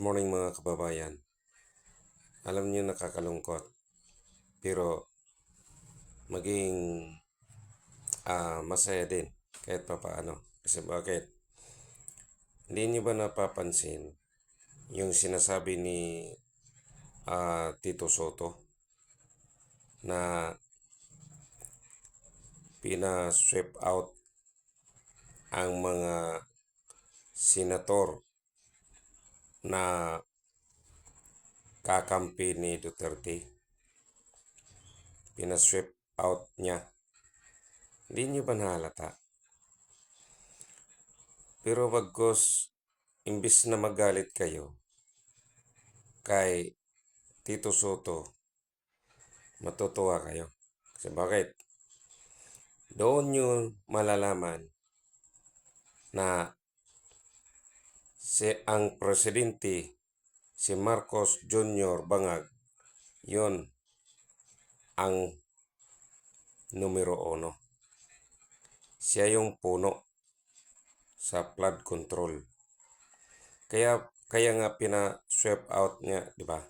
morning mga kababayan. Alam niyo nakakalungkot. Pero maging ah, masaya din kahit papaano. Kasi bakit? Hindi niyo ba napapansin yung sinasabi ni ah, Tito Soto na pina-sweep out ang mga senator na kakampi ni Duterte. Pinasweep out niya. Hindi niyo ba nahalata? Pero bagkos, imbis na magalit kayo kay Tito Soto, matutuwa kayo. Kasi bakit? Doon nyo malalaman na si ang presidente si Marcos Jr. Bangag yon ang numero uno. Siya yung puno sa flood control. Kaya kaya nga pina-sweep out niya, di ba?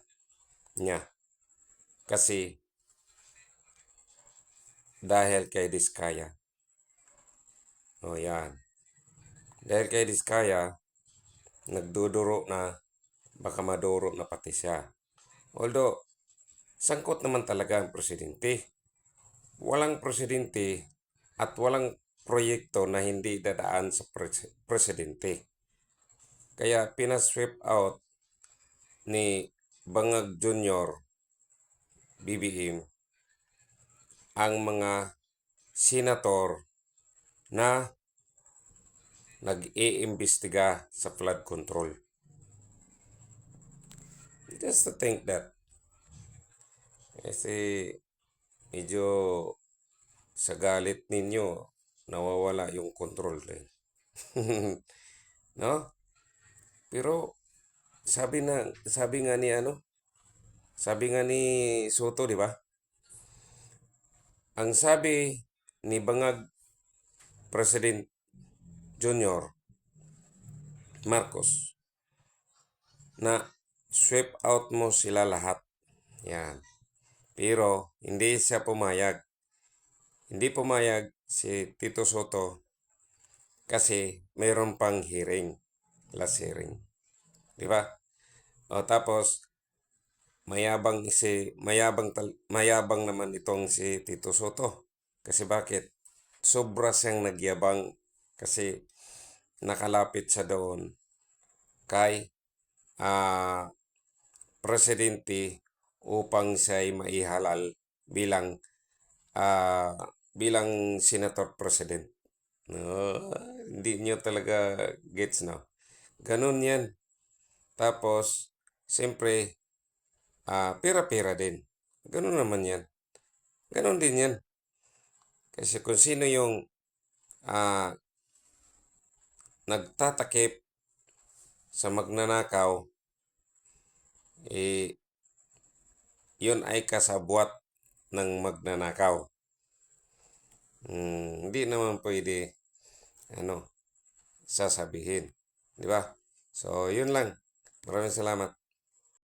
Niya. Kasi dahil kay Diskaya. O yan. Dahil kay Diskaya, nagduduro na baka maduro na pati siya. Although, sangkot naman talaga ang presidente. Walang presidente at walang proyekto na hindi dadaan sa pres- presidente. Kaya pinasweep out ni Bangag Jr. BBM ang mga senator na nag-iimbestiga sa flood control. Just to think that. Kasi medyo sa galit ninyo, nawawala yung control eh. no? Pero sabi na sabi nga ni ano? Sabi nga ni Soto, di ba? Ang sabi ni Bangag President Junior Marcos na sweep out mo sila lahat. Yan. Pero hindi siya pumayag. Hindi pumayag si Tito Soto kasi mayroon pang hearing. Last hearing. Di ba? O tapos mayabang si mayabang tal, mayabang naman itong si Tito Soto. Kasi bakit? Sobra siyang nagyabang kasi nakalapit siya doon kay ah presidente upang siya ay maihalal bilang ah bilang senator president. No, hindi niyo talaga gets no. Ganun 'yan. Tapos siyempre ah pera-pera din. Ganun naman 'yan. Ganun din 'yan. Kasi kung sino yung ah nagtatakip sa magnanakaw, eh, yun ay kasabwat ng magnanakaw. Hmm, hindi naman pwede, ano, sasabihin. Di ba? So, yun lang. Maraming salamat.